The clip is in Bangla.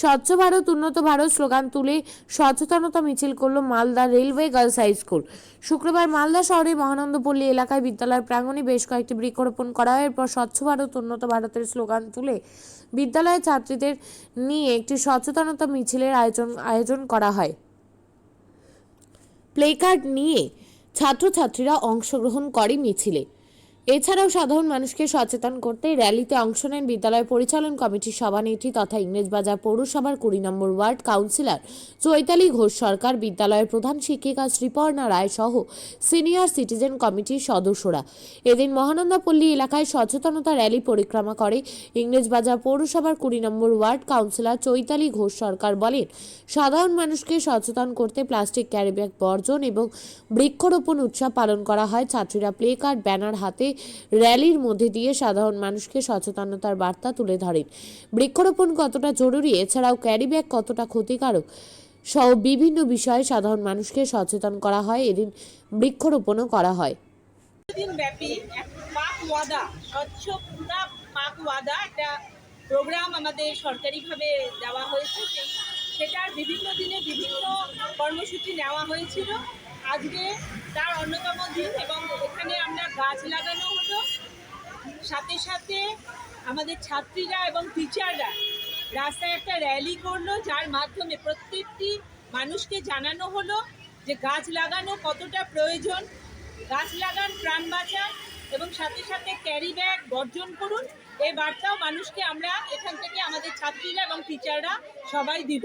স্বচ্ছ ভারত, উন্নত ভারত স্লোগান তুলে সচেতনতা মিছিল করল Malda railway girls high school. শুক্রবার মালদা শহরে মহানন্দপল্লী এলাকায় বিদ্যালয়ের প্রাঙ্গণে বেশ কয়েকটি বৃক্ষরোপণ করা হয়। এরপর স্বচ্ছ ভারত, উন্নত ভারতের স্লোগান তুলে বিদ্যালয়ের ছাত্রীদের নিয়ে একটি সচেতনতা মিছিলের আয়োজন আয়োজন করা হয়। প্লেকার্ড নিয়ে ছাত্রছাত্রীরা অংশগ্রহণ করে মিছিলে। এছাড়াও সাধারণ মানুষকে সচেতন করতে র্যালিতে অংশ নেন বিদ্যালয় পরিচালন কমিটির সভানেত্রী তথা ইংরেজবাজার পৌরসভার কুড়ি number ward councillor Chaitali Ghosh Sarkar, বিদ্যালয়ের প্রধান শিক্ষিকা শ্রীপর্ণা রায় সহ সিনিয়র সিটিজেন কমিটির সদস্যরা। এদিন মহানন্দাপল্লী এলাকায় সচেতনতা র্যালি পরিক্রমা করে ইংরেজবাজার পৌরসভার কুড়ি number ward councillor Chaitali Ghosh Sarkar বলেন, সাধারণ মানুষকে সচেতন করতে প্লাস্টিক ক্যারিব্যাগ বর্জন এবং বৃক্ষরোপণ উৎসব পালন করা হয়। ছাত্রীরা প্লে কার্ড, ব্যানার হাতে র্যালির মধ্যে দিয়ে সাধারণ মানুষকে সচেতনতার বার্তা তুলে ধরেন। বৃক্ষরোপণ কতটা জরুরি, এছাড়াও ক্যারিব্যাগ কতটা ক্ষতিকারক, সহ বিভিন্ন বিষয়ে সাধারণ মানুষকে সচেতন করা হয়। এদিন বৃক্ষরোপণও করা হয়। দিন ব্যাপী পাক ওয়াদা স্বচ্ছতা পাক ওয়াদা একটা প্রোগ্রাম আমাদের সরকারিভাবে দেওয়া হয়েছে। সেটার বিভিন্ন দিনে বিভিন্ন কর্মসূচি নেওয়া হয়েছিল। আজকে তার অন্যতম দিন এবং এখানে আমরা গাছ লাগানো হলো। সাথে সাথে আমাদের ছাত্রীরা এবং টিচাররা রাস্তায় একটা র্যালি করল, যার মাধ্যমে প্রত্যেকটি মানুষকে জানানো হলো যে গাছ লাগানো কতটা প্রয়োজন। গাছ লাগান, প্রাণ বাঁচান এবং সাথে সাথে ক্যারি ব্যাগ বর্জন করুন। এই বার্তাও মানুষকে আমরা এখান থেকে আমাদের ছাত্রীরা এবং টিচাররা সবাই দিল।